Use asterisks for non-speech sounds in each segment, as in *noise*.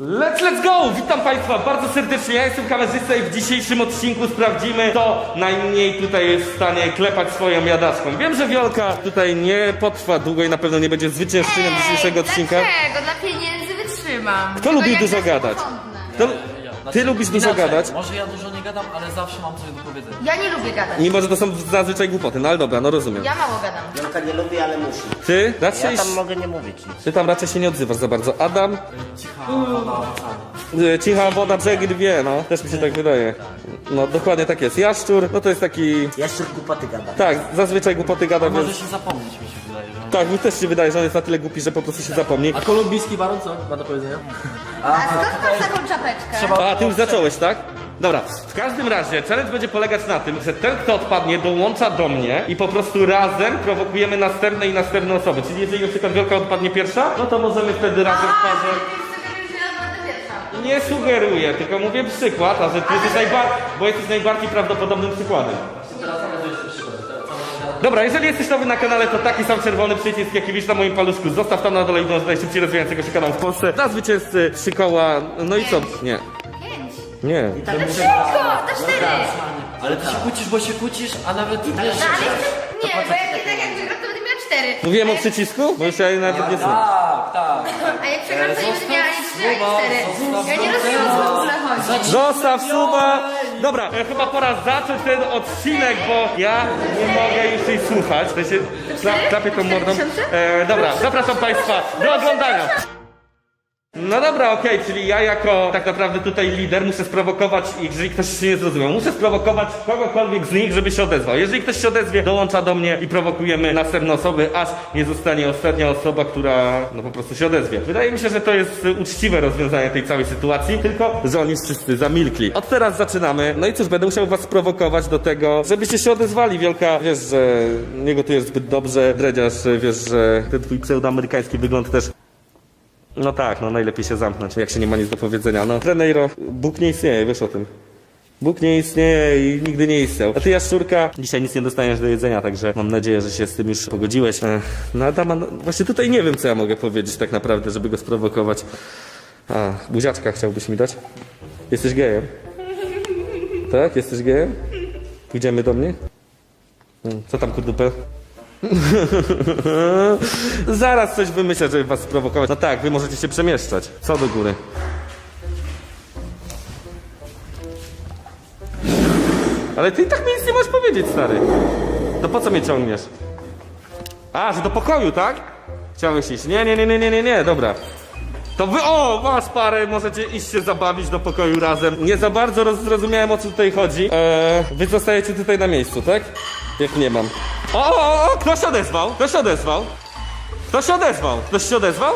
Let's, let's go! Witam Państwa bardzo serdecznie, ja jestem kamerzysta i w dzisiejszym odcinku sprawdzimy, kto najmniej tutaj jest w stanie klepać swoją jadaczką. Wiem, że Wiolka tutaj nie potrwa długo i na pewno nie będzie zwyciężczynią dzisiejszego odcinka. Dlaczego? Dla pieniędzy wytrzymam. Kto Tylko lubi jak dużo jest gadać? porządne. Kto, ty lubisz dużo Inaczej, gadać, Może ja dużo nie gadam, ale zawsze mam coś do powiedzenia. Ja nie lubię gadać. mimo że to są zazwyczaj głupoty, no ale dobra, no rozumiem. Ja mało gadam. Wielka nie lubi, ale musi. Ty raczej, Ja tam mogę nie mówić nic. ty tam raczej się nie odzywasz za bardzo. Adam, Cicha woda y, cicha woda, brzegi dwie, no, też mi się tak wydaje. No dokładnie tak jest. Jaszczur, no to jest taki, Jaszczur głupoty gada. tak, zazwyczaj głupoty gada, więc... Może się zapomnieć mi się. Tak, mi też się wydaje, że on jest na tyle głupi, że po prostu się zapomni. A kolumbijski baron co ma do powiedzenia? A skąd masz taką czapeczkę? A, ty już zacząłeś, tak? Dobra, w każdym razie challenge będzie polegać na tym, że ten, kto odpadnie, dołącza do mnie i po prostu razem prowokujemy następne i następne osoby. Czyli jeżeli na przykład Wielka odpadnie pierwsza, no to możemy wtedy razem w parze... Nie sugeruję, tylko mówię przykład, a że ty jesteś najbardziej, bo jesteś najbardziej prawdopodobnym przykładem. Dobra, jeżeli jesteś nowy na kanale, to taki sam czerwony przycisk, jaki widzisz na moim paluszku, zostaw tam na dole i do najszybciej rozwijającego się kanału w Polsce. Dla zwycięzcy trzy koła, no i co? Nie. Pięć. Nie. To szybko, to cztery. Ale ty się kłócisz, bo się kłócisz, a nawet wiesz, No ale chcę... Nie, bo jak nie tak jak wygram, to będę miała cztery. Mówiłem A o przycisku? Bo już ja nawet nie znam. Tak, tak. A jak przegram, to nie będę miała ani trzy, ani Zostaw cztery. suba, Ja nie rozumiem, o co w ogóle chodzi. Zostaw suba! Dobra, e, chyba pora zacząć ten odcinek, bo ja nie mogę już jej słuchać. To się kla, klapię tą mordą. E, dobra, zapraszam Państwa do oglądania. No dobra, okej, czyli ja jako tak naprawdę tutaj lider muszę sprowokować ich, jeżeli ktoś się nie zrozumiał, muszę sprowokować kogokolwiek z nich, żeby się odezwał. Jeżeli ktoś się odezwie, dołącza do mnie i prowokujemy następne osoby, aż nie zostanie ostatnia osoba, która no po prostu się odezwie. Wydaje mi się, że to jest uczciwe rozwiązanie tej całej sytuacji, tylko że oni wszyscy zamilkli. Od teraz zaczynamy. No i cóż, będę musiał was sprowokować do tego, żebyście się odezwali. Wielka, wiesz, że nie gotujesz zbyt dobrze, dredziarz, wiesz, że ten twój pseudoamerykański wygląd też no tak, no najlepiej się zamknąć, jak się nie ma nic do powiedzenia. No, Treneiro, Bóg nie istnieje, wiesz o tym. Bóg nie istnieje i nigdy nie istniał. A ty, Jaszczurka, dzisiaj nic nie dostaniesz do jedzenia, także mam nadzieję, że się z tym już pogodziłeś. Ech, No Adama, no, właśnie tutaj nie wiem, co ja mogę powiedzieć tak naprawdę, żeby go sprowokować. A, buziaczka chciałbyś mi dać? Jesteś gejem? Tak? Jesteś gejem? Pójdziemy do mnie? Hmm, Co tam, kurdupę? *laughs* Zaraz coś wymyślę, żeby was sprowokować. No tak, wy możecie się przemieszczać. Co do góry? Ale ty i tak mi nic nie możesz powiedzieć, stary. To po co mnie ciągniesz? A, że do pokoju, tak? Chciałeś iść. Nie, nie, nie, nie, nie, nie, nie, dobra. To wy, o, was parę, możecie iść się zabawić do pokoju razem. Nie za bardzo roz, zrozumiałem, o co tutaj chodzi. Eee, wy zostajecie tutaj na miejscu, tak? Jak nie mam. O, o, o, ktoś się odezwał, ktoś się odezwał. Ktoś się odezwał, ktoś się odezwał?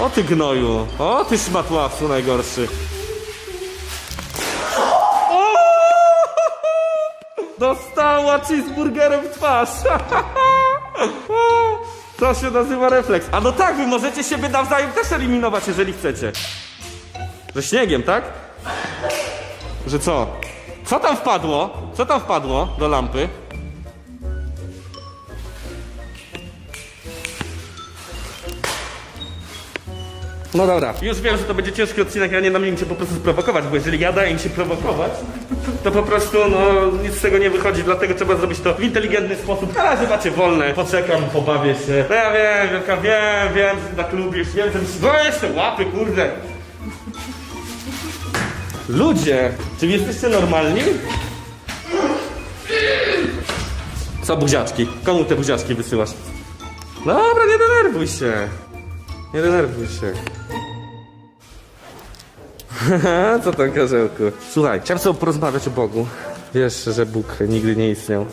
O ty gnoju, o ty szmatławcu najgorszy. O! Dostała cheeseburgerem w twarz. *laughs* To się nazywa refleks. A no tak, wy możecie siebie nawzajem też eliminować, jeżeli chcecie. Że śniegiem, tak? Że co? Co tam wpadło? Co tam wpadło do lampy? No dobra. Już wiem, że to będzie ciężki odcinek, ja nie dam im cię po prostu sprowokować, bo jeżeli ja daję im się prowokować, to po prostu no nic z tego nie wychodzi, dlatego trzeba zrobić to w inteligentny sposób. Na razie macie wolne, poczekam, pobawię się. No ja wiem, Wielka, wiem, wiem, że tak lubisz, wiem, że się... No jeszcze łapy, kurde. Ludzie, czy jesteście normalni? Co buziaczki? Komu te buziaczki wysyłasz? Dobra, nie denerwuj się. Nie denerwuj się. *laughs* Co tam, Karzełku? Słuchaj, chciałem sobie porozmawiać o Bogu. Wiesz, że Bóg nigdy nie istniał.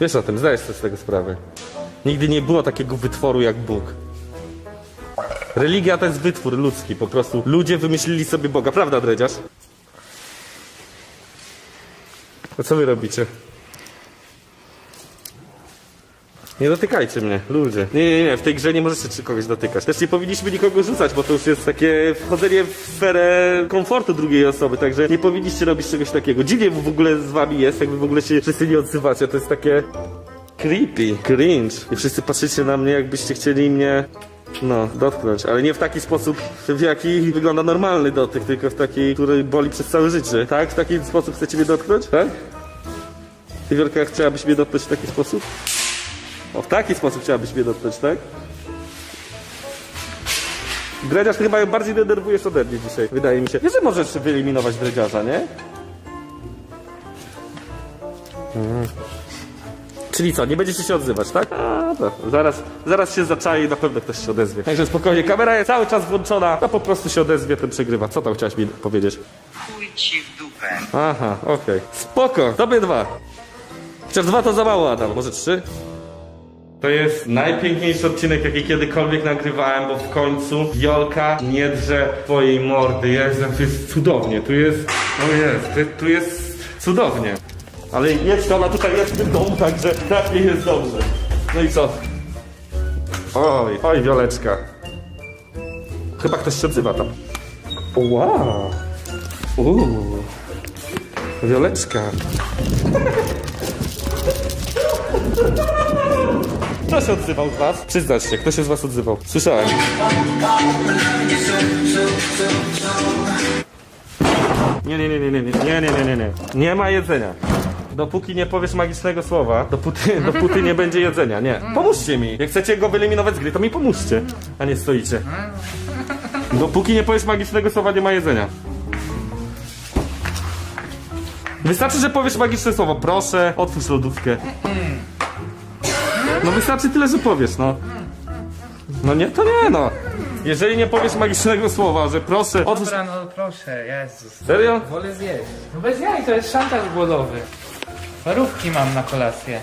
Wiesz o tym, zdajesz sobie z tego sprawę. Nigdy nie było takiego wytworu jak Bóg. Religia to jest wytwór ludzki, po prostu ludzie wymyślili sobie Boga, prawda, Dredziarz? A co wy robicie? Nie dotykajcie mnie, ludzie. Nie, nie, nie, w tej grze nie możecie kogoś dotykać. Też nie powinniśmy nikogo rzucać, bo to już jest takie wchodzenie w sferę komfortu drugiej osoby, także nie powinniście robić czegoś takiego. Dziwnie w ogóle z wami jest, jakby w ogóle się wszyscy nie odzywacie, to jest takie creepy, cringe. I wszyscy patrzycie na mnie, jakbyście chcieli mnie No, dotknąć, ale nie w taki sposób, w jaki wygląda normalny dotyk, tylko w taki, który boli przez całe życie. Tak? W taki sposób chcecie mnie dotknąć? Tak? Ty Wielka, chciałabyś mnie dotknąć w taki sposób? O, w taki sposób chciałabyś mnie dotknąć, tak? Dredziarz, chyba bardziej denerwujesz ode mnie dzisiaj, wydaje mi się. Wiesz, że możesz wyeliminować dredziarza, nie? Mhm. Czyli co, nie będziecie się odzywać, tak? A, to zaraz, zaraz się zaczai i na pewno ktoś się odezwie. Także spokojnie, kamera jest cały czas włączona, a po prostu się odezwie, ten przegrywa. Co tam chciałeś mi powiedzieć? Chuj ci w dupę. Aha, okej. Spoko, tobie dwa. Chociaż dwa to za mało, Adam, może trzy? To jest najpiękniejszy odcinek, jaki kiedykolwiek nagrywałem, bo w końcu Jolka nie drze twojej mordy. Jezu, tu jest cudownie, tu jest... O jest, tu jest cudownie. Ale jest ona tutaj jest w tym domu, także tak nie jest dobrze. No i co? Oj, oj, Wioleczka. Chyba ktoś się odzywa tam. Wow. Uuu. Wioleczka. Kto się odzywał z was? Przyznać się, kto się z was odzywał? Słyszałem. Nie, nie, nie, nie, nie, nie, nie, nie, nie, nie. Nie ma jedzenia. Dopóki nie powiesz magicznego słowa, dopóty, *laughs* dopóty nie będzie jedzenia, nie. Pomóżcie mi. Jak chcecie go wyeliminować z gry, to mi pomóżcie, a nie stoicie. Dopóki nie powiesz magicznego słowa, nie ma jedzenia. Wystarczy, że powiesz magiczne słowo. Proszę, otwórz lodówkę. No wystarczy tyle, że powiesz, no. No nie, to nie, no. Jeżeli nie powiesz magicznego słowa, że proszę, otwórz... Dobra, no proszę, Jezus. Serio? Wolę zjeść. No bez jaj, to jest szantaż głodowy. Parówki mam na kolację.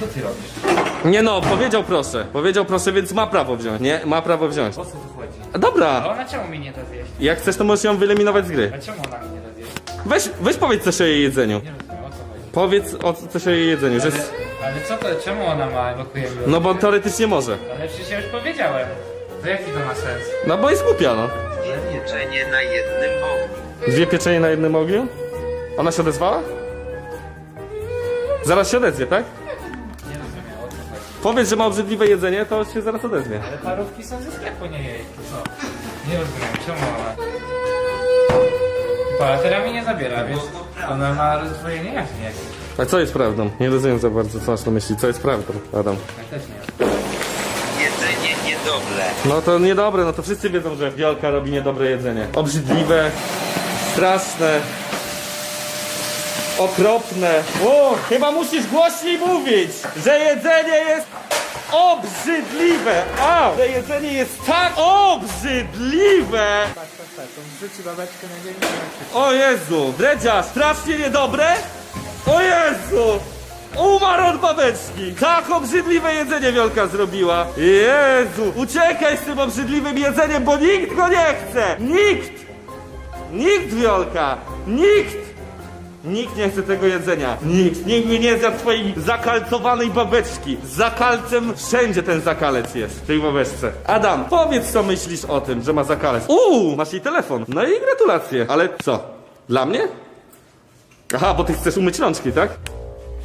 Co ty robisz? Nie no, powiedział proszę. Powiedział proszę, więc ma prawo wziąć. Nie, ma prawo wziąć. O co tu chodzi? A Dobra, A ona czemu mi nie da zjeść? jak chcesz, to możesz ją wyeliminować z gry. A czemu ona mi nie da zjeść? Weź, weź powiedz coś o jej jedzeniu. Nie rozumiem, o co chodzi. Powiedz o, coś o jej jedzeniu, że... Ale, ale co to, czemu ona ma ewakuuje mnie? No bo teoretycznie może. Ale przecież ja już powiedziałem. To jaki to ma sens? No bo jest głupia, no. Dwie pieczenie na jednym ogniu. Dwie pieczenie na jednym ogniu? Ona się odezwała? Zaraz się odezwie, tak? Powiedz, że ma obrzydliwe jedzenie, to się zaraz odezwie. Ale parówki są ze sklepu, nie jej. Co? Nie rozumiem, czemu ona... Bohatera mi nie zabiera, wiesz? Ona ma rozdwojenie jaźni jakieś. A co jest prawdą? Nie rozumiem za bardzo, co masz na myśli. Co jest prawdą, Adam? Ja też nie. Jedzenie niedobre. No to niedobre, no to wszyscy wiedzą, że Wiolka robi niedobre jedzenie. Obrzydliwe, straszne, okropne. O, chyba musisz głośniej mówić, że jedzenie jest obrzydliwe. A, że jedzenie jest tak obrzydliwe. Wrzuci babeczkę na. O Jezu, dredziarz, strasznie niedobre? O Jezu! Umarł od babeczki! Tak obrzydliwe jedzenie Wiolka zrobiła! Jezu! Uciekaj z tym obrzydliwym jedzeniem, bo nikt go nie chce! Nikt! Nikt Wiolka! Nikt! Nikt nie chce tego jedzenia. Nikt. Nikt mi nie zjadł twojej zakalcowanej babeczki. Zakalcem wszędzie ten zakalec jest w tej babeczce. Adam, powiedz co myślisz o tym, że ma zakalec. Uuu, masz jej telefon. No i gratulacje. Ale co? Dla mnie? Aha, bo ty chcesz umyć rączki, tak?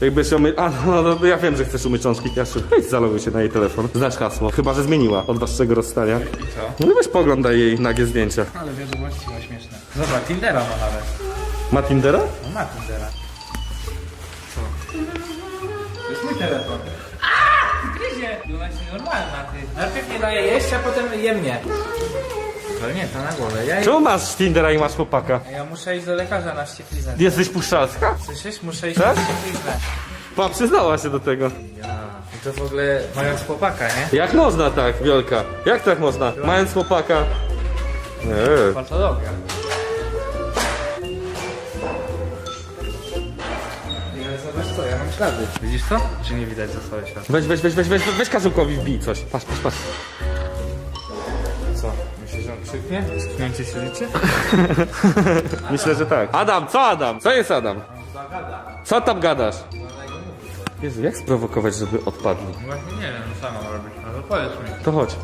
Jakbyś umyć... A, no, no, ja wiem, że chcesz umyć rączki. Jasiu, weź zaloguj się na jej telefon. Znasz hasło. Chyba, że zmieniła od waszego rozstania. co? No i weź poglądaj jej nagie zdjęcia. Ale wiadomości ma śmieszne. Zobacz, Tindera ma nawet. Ma Tindera? No ma Tindera. Co? To jest mój telefon. Aaa! Gryzie! I ona jest nienormalna, ty. Najpierw nie daje jeść, a potem je mnie. Ale nie, to na głowę. Ja, Czemu masz Tindera i masz chłopaka? ja muszę iść do lekarza na wściekliznę. Jesteś puszczalska? Słyszysz? Muszę iść Tak? na wściekliznę. Pa, przyznała się do tego. Ja. I to w ogóle mając chłopaka, nie? Jak można tak, Wiolka? Jak tak można? Mając chłopaka... Nie. Patologia. Co, ja. Widzisz to? Czy nie widać za swoje ślady? Weź, weź, weź, weź, weź, weź Karzełkowi wbij coś. Patrz, patrz, patrz. Co? Myślisz, że on krzyknie? Sknięcie się życie? *laughs* Myślę, że tak. Adam, co Adam? Co jest Adam? Co tam gadasz? Jezu, jak sprowokować, żeby odpadli? Właśnie nie wiem, co mam robić. No to powiedz mi. To chodź.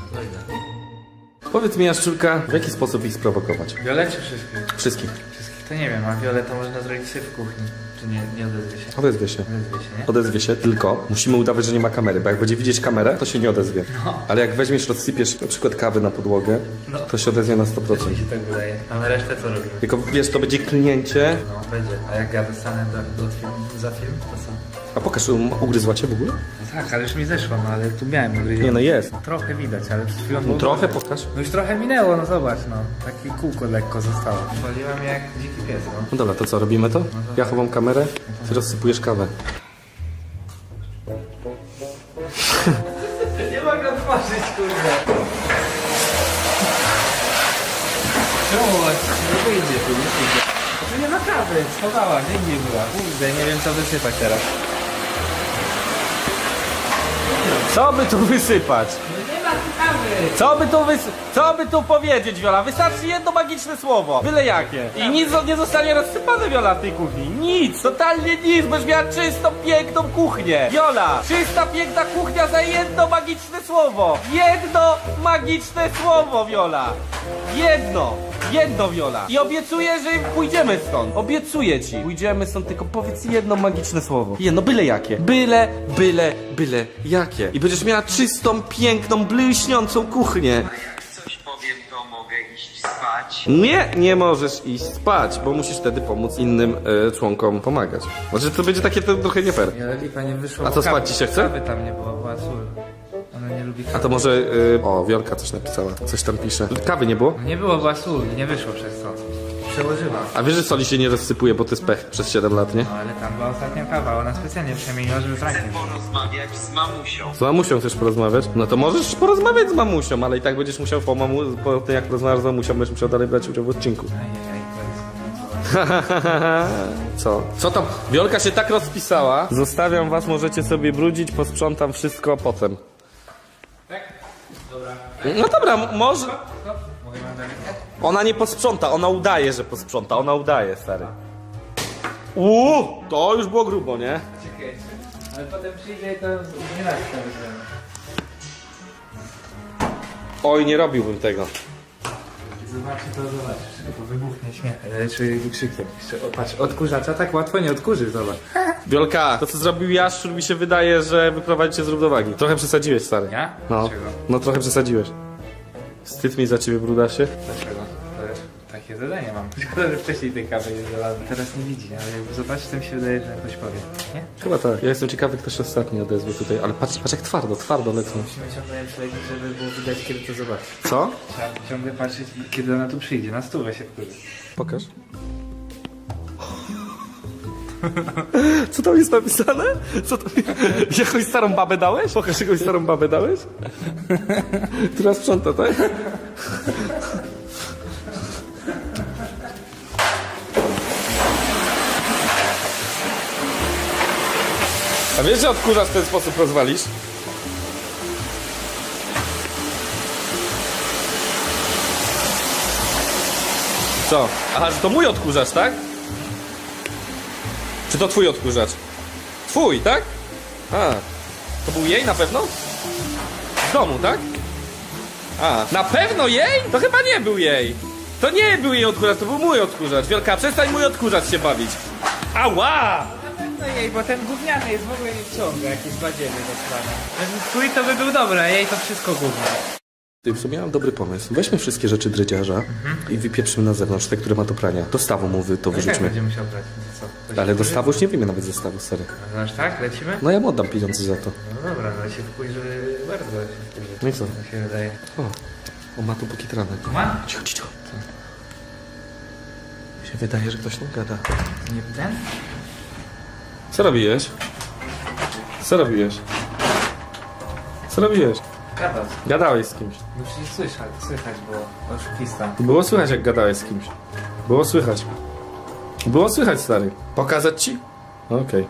Powiedz mi, Jaszczurka, w jaki sposób ich sprowokować? Wiolecie wszystkich? Wszystkich. Wszystkich to nie wiem, a Violetę można zrobić sobie w kuchni. Czy nie, nie odezwie się? Odezwie się. Odezwie się, nie? Odezwie się, tylko musimy udawać, że nie ma kamery, bo jak będzie widzieć kamerę, to się nie odezwie. Ale jak weźmiesz, rozsypiesz na przykład kawy na podłogę, to się odezwie na 100%. Mi się tak wydaje. A my resztę co robimy? Tylko wiesz, to będzie klnięcie. No, będzie. A jak ja dostanę do, do film, za film, to co? A pokaż, um, ugryzła cię w ogóle? No tak, ale już mi zeszło, no ale tu miałem ugryzione. Nie no, jest. Trochę widać, ale przed chwilą No było trochę dobrze. pokaż. No już trochę minęło, no zobacz, no. Takie kółko lekko zostało. Waliłem jak dziki pies, no. No dobra, to co, robimy to? Ja chowam kamerę, ty rozsypujesz kawę. *laughs* Nie mogę otworzyć, kurde. Czemu? Nie wyjdzie tu, nie wyjdzie. Tu nie ma kawy, schowała, gdzie indziej była. Kurde, nie wiem co wysypać teraz. Co by tu wysypać? Co by tu wys... Co by tu powiedzieć, Wiola? Wystarczy jedno magiczne słowo. Byle jakie. I nic nie zostanie rozsypane, Wiola, w tej kuchni. Nic. Totalnie nic. Będziesz miała czystą, piękną kuchnię. Wiola, czysta, piękna kuchnia za jedno magiczne słowo. Jedno magiczne słowo, Wiola. Jedno. Jedno, Wiola. I obiecuję, że pójdziemy stąd. Obiecuję ci. Pójdziemy stąd, tylko powiedz jedno magiczne słowo. Jedno, byle jakie. Byle, byle, byle jakie. I będziesz miała czystą, piękną, błyśniącą kuchnię. Jak coś powiem, to mogę iść spać. Nie, nie możesz iść spać, bo musisz wtedy pomóc innym e, członkom pomagać. Znaczy, to będzie takie to trochę nie fair. Ale lipa nie wyszło. A co, spać ci się chce? Kawy tam nie było, była sól. Ona nie lubi kawy. A to może... E, o, Wiolka coś napisała. Coś tam pisze. Kawy nie było? Nie było, była sól nie wyszło przez to. Przełożyła. A wiesz, że soli się nie rozsypuje, bo to jest pech przez 7 lat, nie? No ale tam była ostatnia kawa, ona specjalnie przemieniła, żeby Chcę frankiem. porozmawiać z mamusią. Z mamusią chcesz porozmawiać? No to możesz porozmawiać z mamusią, ale i tak będziesz musiał po, mamu, po tym, jak porozmawiasz z mamusią, będziesz musiał dalej brać udział w odcinku. Ajajaj, to jest... *laughs* Co? Co tam? Wiolka się tak rozpisała. Zostawiam was, możecie sobie brudzić, posprzątam wszystko potem. Tak? No dobra, może... Ona nie posprząta, ona udaje, że posprząta, ona udaje, stary. Uuu, to już było grubo, nie? Czekajcie. Ale potem przyjdzie i to nie raz to wyzwanie. Oj, nie robiłbym tego. Zobaczy to zobaczysz, to wybuchnie śmiech. Ale czy krzykiem. Jeszcze, o, patrz, odkurzacza tak łatwo nie odkurzy, zobacz. *laughs* Wiolka, to co zrobił Jaszczur mi się wydaje, że wyprowadzi cię z równowagi. Trochę przesadziłeś, stary. Ja? No, Dlaczego? no trochę przesadziłeś. Wstyd mi za ciebie, brudasie. Dlaczego? Takie zadanie mam. *laughs* Szkoda, że wcześniej tej kawy nie znalazłem. Teraz nie widzi, ale jak zobaczy, to mi się wydaje, że ktoś powie. Nie? Chyba tak. Ja jestem ciekawy, kto się ostatni odezwie tutaj, ale patrz, patrz jak twardo, twardo lecą. Musimy ciągle śledzić, żeby było widać, kiedy to zobaczy. Co? Trzeba ciągle patrzeć, kiedy ona tu przyjdzie. Na stówę się wkurzy. Pokaż. *laughs* Co tam jest napisane? Co tam... *laughs* Jakąś starą babę dałeś? Pokaż, jakąś starą babę dałeś? Która sprząta, tak? Wiesz, że odkurzasz w ten sposób rozwalisz? Co? Aha, że to mój odkurzacz, tak? Czy to twój odkurzacz? Twój, tak? A, to był jej na pewno? W domu, tak? A, na pewno jej? To chyba nie był jej. To nie był jej odkurzacz, to był mój odkurzacz. Wielka, przestań mój odkurzacz się bawić. Ała! Pewno jej, bo ten gówniany jest w ogóle nie wciąga, jakieś badziemy do spania. Gdyby twój to by był dobry, a jej to wszystko gówno. Ty, w sumie mam dobry pomysł. Weźmy wszystkie rzeczy dredziarza i wypieprzymy na zewnątrz, te, które ma do prania. Do stawu mu wy, to Tak wyrzućmy. będzie musiał brać. No co? To Ale się do wkurzy? stawu już nie wiemy nawet ze stawu. No aż tak? Lecimy? No ja mu oddam pieniądze za to. No dobra, no się wkurzy bardzo się wkurzy. No i co? Mi się wydaje. O, on ma tu pokitrane. Ma? Cicho, cicho. Mi się wydaje, że ktoś tam gada. Nie ten? Co robiłeś? Co robiłeś? Co robiłeś? Gadał. Gadałeś z kimś. No przecież słychać, słychać było. Oszukista. Było słychać, jak gadałeś z kimś. Było słychać. Było słychać, stary. Pokazać ci? Okej.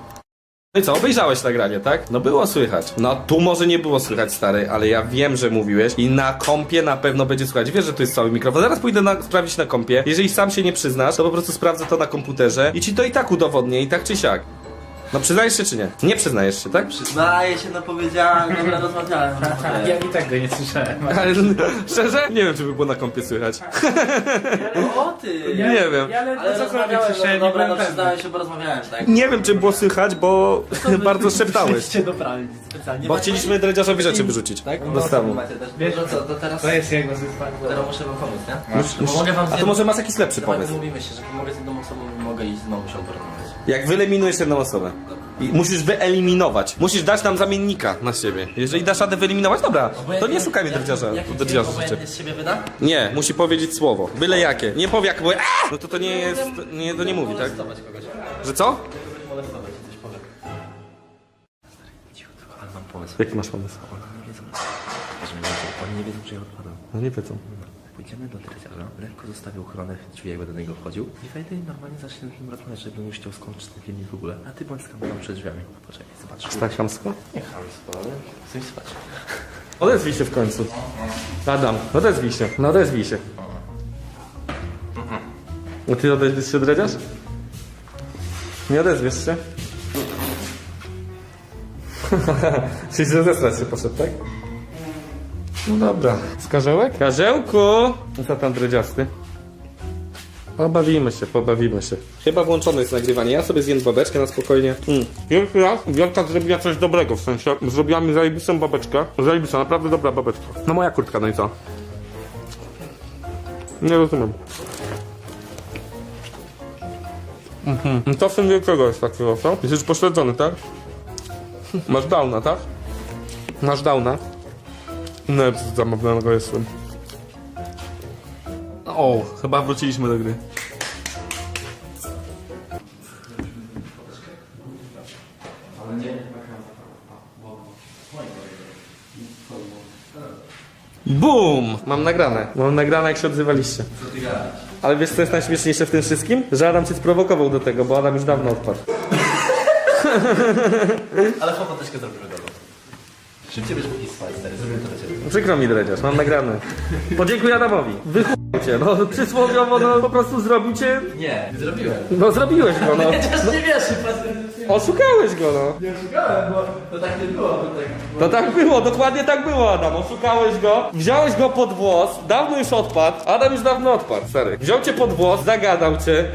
No i co, obejrzałeś nagranie, tak? No było słychać. No tu może nie było słychać, stary, ale ja wiem, że mówiłeś i na kompie na pewno będzie słychać. Wiesz, że tu jest cały mikrofon. Zaraz pójdę na, sprawdzić na kompie. Jeżeli sam się nie przyznasz, to po prostu sprawdzę to na komputerze i ci to i tak udowodnię, i tak czy siak. No przyznajesz się czy nie? Nie przyznajesz się, tak? Przyznaję się, no powiedziałem, dobra, rozmawiałem. *laughs* Ja i tak go nie słyszałem. Ale szczerze? Nie wiem, czy by było na kąpie słychać. O ty! *laughs* Nie wiem. Ja ale, Ale to co rozmawiałem, słyszałem, no nie dobra, byłem no pewny. się, bo rozmawiałem, tak? Nie wiem, czy było słychać, bo *laughs* bardzo szeptałeś. Chcieliście doprawić specjalnie. Bo chcieliśmy dredziarzowi rzeczy wyrzucić. Tak? Do stawu. Macie też. Wiesz, no co, to teraz... To jest jego zyspak. Teraz muszę wam pomóc, nie? Mogę wam z A to jedną... może masz jakiś lepszy Dawaj, pomysł? Umówimy się, że pomogę z jedną osobą i mogę iść z mamusią porozmawiać. Jak wyeliminujesz jedną osobę. I musisz wyeliminować. Musisz dać nam zamiennika na siebie. Jeżeli dasz radę wyeliminować, dobra, to nie szukajmy dredziarza. Dredziarza rzeczy. Z siebie wyda? Nie, musi powiedzieć słowo. Byle jakie. Nie powie jak powie "Aaa!" No to to nie jest, nie, to nie mówi, tak? Molestować kogoś. Że co? Molestować, coś powiem. Ale mam pomysł. Jaki masz pomysł? Oni nie wiedzą, że ja- oni nie wiedzą, że ja odpadam. No nie wiedzą. Pójdziemy do dredziarza, lekko zostawię ochronę w drzwi, jak będę do niego wchodził i wejdę i normalnie zacznę nim rozmawiać, żebym już chciał skończyć ten filmik w ogóle. A ty bądź z kamerą przed drzwiami. Poczekaj, zobacz. Tak chamsko? Nie chamstwo, ale chcę spać. Odezwij się w końcu. Adam, odezwij się. No odezwij się. No ty odezwiesz się dredziarz? Nie odezwiesz się? *laughs* Czyli zesrać się poszedł, tak? No dobra. Z karzełek? Karzełku! No co tam dredziasty? Pobawimy się, pobawimy się. Chyba włączone jest nagrywanie. Ja sobie zjem babeczkę na spokojnie. Mm. Pierwszy raz Wielka zrobiła coś dobrego, w sensie zrobiła mi zajebistą babeczkę. Zajebista, naprawdę dobra babeczka. No moja kurtka, no i co? Nie rozumiem. Mhm. No To w tym wielkiego jest takiego, co? Jesteś pośledzony, tak? Masz downa, tak? Masz downa? No, zamówionego jestem. O, chyba wróciliśmy do gry. Boom! Mam nagrane. Mam nagrane, jak się odzywaliście. Ale wiesz, co jest najśmieszniejsze w tym wszystkim? Że Adam cię sprowokował do tego, bo Adam już dawno odpadł. Ale zrobimy dobrą. Szybciej będziesz mógł spać, stary, zrobimy to do ciebie. Przykro mi, Dredziarz, mam nagrane. Podziękuj Adamowi. Wychuj cię, no przysłowiowo, no po prostu zrobił cię... Nie, zrobiłem. No zrobiłeś go, no. *laughs* Chociaż nie wiesz, Oszukałeś go, no. nie szukałem, bo to tak nie było. To tak... No tak było, dokładnie tak było, Adam. Oszukałeś go, wziąłeś go pod włos, dawno już odpadł. Adam już dawno odpadł, stary. Wziął cię pod włos, zagadał cię.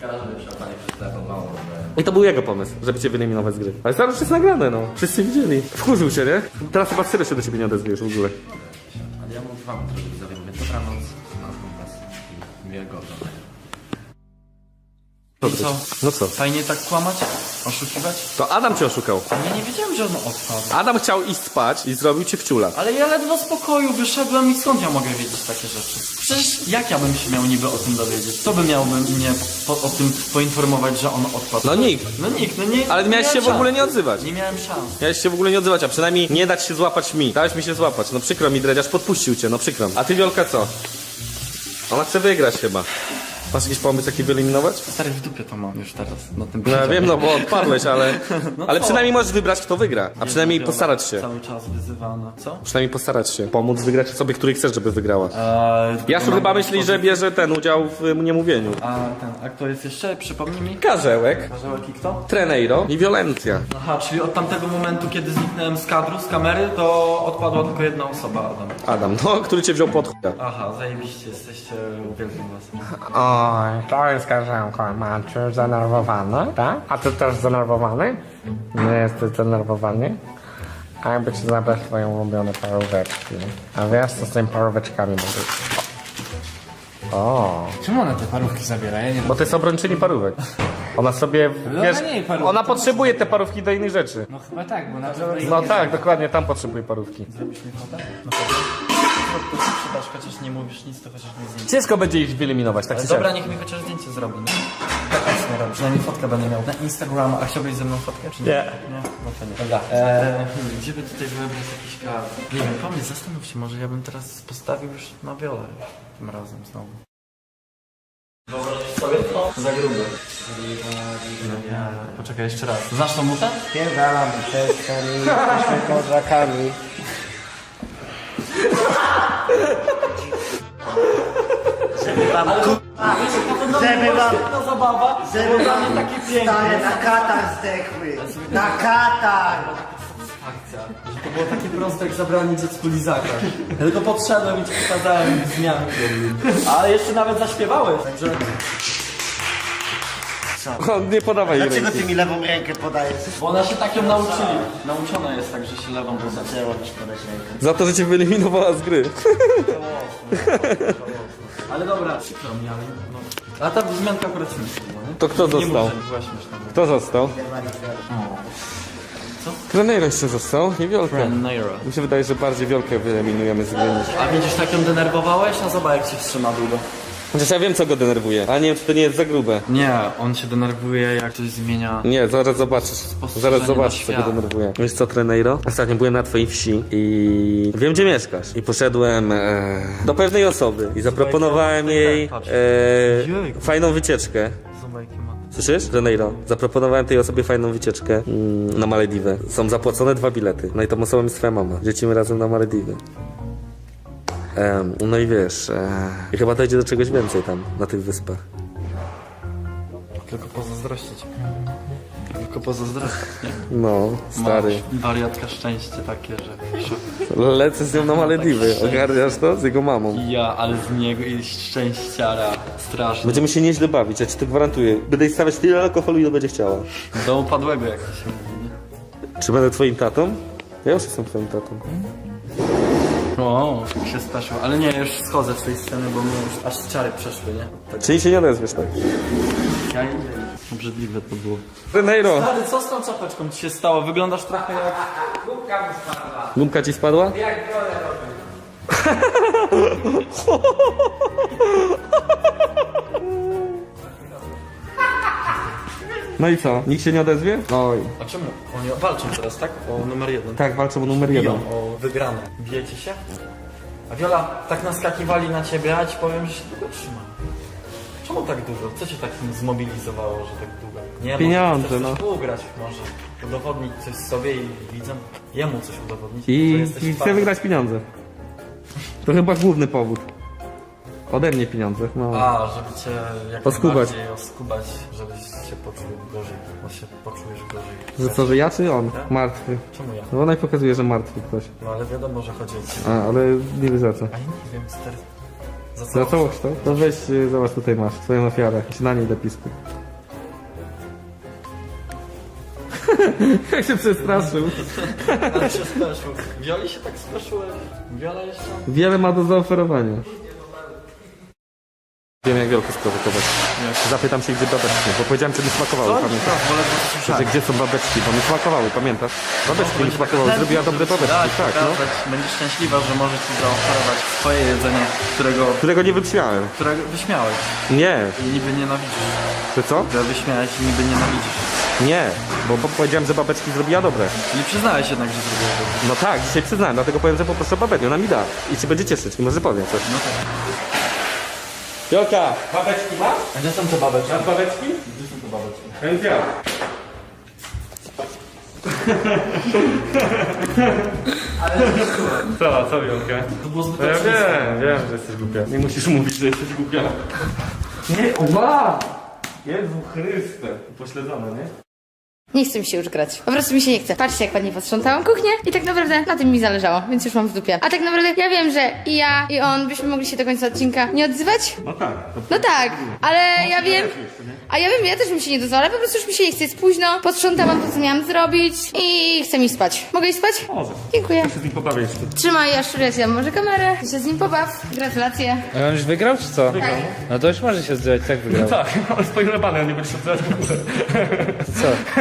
Garażowy szatanie przez telefon mało. I to był jego pomysł, żeby cię wyeliminować z gry. Ale zaraz już jest nagrane, no. Wszyscy widzieli. Wkurzył się, nie? Teraz chyba serio się do ciebie nie odezwiesz w ogóle. Ale ja wam, drogi widzowie, mówię dobranoc, nazwą was i miłego oglądania. Dobry. co? No co? Fajnie tak kłamać? Oszukiwać? To Adam cię oszukał. Ja nie wiedziałem, że on odpadł. Adam chciał iść spać i zrobił cię w ciula. Ale ja ledwo z pokoju wyszedłem i skąd ja mogę wiedzieć takie rzeczy? Przecież jak ja bym się miał niby o tym dowiedzieć? Kto by miałby mnie po, o tym poinformować, że on odpadł? No nikt. No nikt, no nie. Ale nie miałeś się w ogóle nie odzywać. Nie miałem szans. Miałeś się w ogóle nie odzywać, a przynajmniej nie dać się złapać mi. Dałeś mi się złapać. No przykro mi, Dredziarz, podpuścił cię, no przykro. A ty, Wiolka, co? Ona chce wygrać chyba. Masz jakiś pomysł, jaki wyeliminować? Stary, w dupie to mam już teraz, na tym No ja wiem, no bo odpadłeś, ale... *laughs* No ale co? przynajmniej możesz wybrać, kto wygra. A przynajmniej Mówiona, postarać się. Cały czas wyzywana. Co? Przynajmniej postarać się. Pomóc wygrać osobie, której chcesz, żeby wygrała. Eee, Jaszur chyba myśli, że bierze ten udział w niemówieniu. A ten, a kto jest jeszcze? Przypomnij mi. Karzełek, Karzełek i kto? Treneiro i Violencja. Aha, czyli od tamtego momentu, kiedy zniknąłem z kadru, z kamery, to odpadła tylko jedna osoba, Adam. Adam, no, który cię wziął pod chuja. Aha, zajebiście, jesteście uwielbiam was. Oj, to jest karzełko, Maciu, zdenerwowany, tak? A ty też zdenerwowany? Nie jesteś zdenerwowany? A jakby ci zabrać twoje ulubione paróweczki. A wiesz, co z tymi paróweczkami mówisz? O, Czemu ona te parówki zabiera? Ja nie Bo to jest obrończyni parówek. Ona sobie, wiesz, nie parówki. ona potrzebuje te parówki do innych rzeczy. No chyba tak, bo na No tak, dokładnie, tam potrzebuje parówki. Zrobisz mi fotę? No to przydasz, chociaż nie mówisz nic, to chociaż mi zdjęcie. Ciężko będzie ich wyeliminować, tak Ale czy dobra, niech mi chociaż zdjęcie zrobi, no. Tak nic nie robi, przynajmniej fotkę będę miał. Na Instagram, a chciałbyś ze mną fotkę? Czy nie? Nie. Nie? No to nie. Dobra, eee, hmm, gdzie by tutaj wybrać jakiś kadr? Nie wiem, pomysł, zastanów się, może ja bym teraz postawił już na wiole tym razem znowu. Wyobrazisz sobie to? Za grube. Poczekaj, jeszcze raz. Znasz tą mutę? pierdalam teczkami, jesteśmy kozakami. Żeby wam ku... Żeby wam, Świetna zabawa, żeby wam takie piękne. stare na katar zdechły. Na katar. Że to było takie proste jak zabranie dziecku lizaka. Ja tylko podszedłem i ci pokazałem zmiany. Ale jeszcze nawet zaśpiewałeś, także... O, nie podawaj jej Dlaczego ręki. ty mi lewą rękę podajesz? Bo ona się tak ją nauczyli. Nauczona jest tak, że się lewą poza. Dlaczego ci podać rękę? Za to, że cię wyeliminowała z gry. *laughs* Ale dobra, przykro mi, ale no... A ta wzmianka akurat się nie podoba, nie? To kto Nie został? muszę, była śmieszna. Kto został? Trenero jeszcze został i Wiolka. Naira. Mi się wydaje, że bardziej Wiolkę wyeliminujemy z gry niż... A widzisz, tak ją denerwowałeś? No zobacz, jak się wstrzyma długo. Chociaż ja wiem, co go denerwuje, ale nie wiem, czy to nie jest za grube. Nie, on się denerwuje, jak ktoś zmienia... Nie, zaraz zobaczysz. Zaraz zobaczysz, co go świat. denerwuje. Wiesz co, Treneiro? Ostatnio byłem na twojej wsi i wiem, gdzie mieszkasz. I poszedłem e, do pewnej osoby i zaproponowałem jej Patrz. e, fajną wycieczkę. Zobacz, jaki ma... Słyszysz, Treneiro? Zaproponowałem tej osobie fajną wycieczkę mm, na Malediwy. Są zapłacone dwa bilety. No i tą osobą jest twoja mama. Lecimy razem na Malediwy. No i wiesz, e, i chyba dojdzie do czegoś więcej tam, na tych wyspach. Tylko pozazdrościć. Tylko pozazdrościć, nie? No, stary. Masz wariatka szczęście takie, że... Lecę z nią na Malediwy. Ogarniasz to? Z jego mamą. Ja, ale z niego jest szczęściara straszny. Będziemy się nieźle bawić, ja ci to gwarantuję. Będę jej stawiać tyle alkoholu, ile będzie chciała. Do upadłego, jak to się mówi? Czy będę twoim tatą? Ja już jestem twoim tatą. O, się speszył. Ale nie, już schodzę z tej sceny, bo mnie już aż czary przeszły, nie? Tak, Czyli się nie odezwiesz tak. ja nie wiem. Obrzydliwe to było. Treneiro! Ale co z tą czapeczką ci się stało? Wyglądasz trochę jak... Gumka ci spadła? *laughs* No i co? Nikt się nie odezwie? Oj. A czemu? Oni walczą teraz, tak? O numer jeden. Tak, walczą o numer jeden. Biją o wygrane. Bijecie się? A Wiola, tak naskakiwali na ciebie, a ci powiem, że się długo trzyma. Czemu tak dużo? Co cię tak zmobilizowało, że tak długo? Nie, Pieniądze, może no. chcesz coś ugrać może. Udowodnić coś sobie i widzom, jemu coś udowodnić. że I, jesteś i chcę twardy. wygrać pieniądze. To chyba główny powód. Ode mnie pieniądze. No. A, żeby cię jak Oskubać. najbardziej oskubać, żebyś się poczuł gorzej, bo się poczujesz gorzej. Że co, że ja czy on? Martwy. Czemu ja? No ona i pokazuje, że martwy ktoś. No ale wiadomo, że chodzi o ciebie. A, ale nie wie za co. A ja nie wiem, stary. Za co? Za całość to? To weź, y, zobacz tutaj masz, swoją ofiarę. Się na niej lepisku. *laughs* Jak się przestraszył. Ale się speszył. Wioli się tak speszyłem. Wiola jeszcze... Wiele ma do zaoferowania. Wiem jak wielko sprowokować. Zapytam się, gdzie babeczki, bo powiedziałem, czy mi smakowały, pamiętasz? Że gdzie są babeczki, bo mi smakowały, pamiętasz? Babeczki mi smakowały, zrobiła dobre babeczki, Tak, tak, no. Będziesz szczęśliwa, że może ci zaoferować swoje jedzenie, którego, Którego nie wyśmiałem. którego wyśmiałeś. Nie, I niby nienawidzisz. czy co? Że wyśmiałeś i niby nienawidzisz. Nie, bo bo powiedziałem, że babeczki zrobiła dobre. Czyli przyznałeś jednak, że zrobiłeś dobrze. No tak, dzisiaj przyznałem, dlatego powiem, że poproszę babeczkę, ona mi da. I się będzie cieszyć, i może powiem coś. No tak. Jolka, babeczki masz? A gdzie są te babeczki? Masz babeczki? Gdzie są te babeczki? Więc ja. Co, co Wiolka? To było zbyt No ja wiem, wiem, że jesteś głupia. Nie musisz mówić, że jesteś głupia. Nie, ła! Jezu Chryste. Pośledzone, nie? Nie chce mi się już grać. Po prostu mi się nie chce. Patrzcie, jak ładnie posprzątałam kuchnię i tak naprawdę na tym mi zależało, więc już mam w dupie. A tak naprawdę ja wiem, że i ja, i on byśmy mogli się do końca odcinka nie odzywać. No tak. To... No tak, ale ja wiem. A ja wiem, ja też bym się nie dozwala, po prostu już mi się nie chce, jest późno. Posprzątałam to, co miałam zrobić i chcę mi spać. Mogę iść spać? Może. Dziękuję. Ja się z nim pobawię jeszcze. Trzymaj, ja szczurę może kamerę. Ty się z nim pobaw. Gratulacje. A on już wygrał, czy co? Tak. No to już może się zdywać, tak wygrał. Tak, ale swoim panem nie będziesz odzywać w ogóle. Co?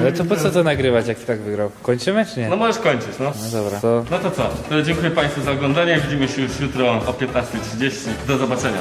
Ale to po co to nagrywać, jak tak wygrał? Kończymy, czy nie? No możesz kończyć, no. No dobra. To No to co? To dziękuję Państwu za oglądanie. Widzimy się już jutro o 15.30. Do zobaczenia.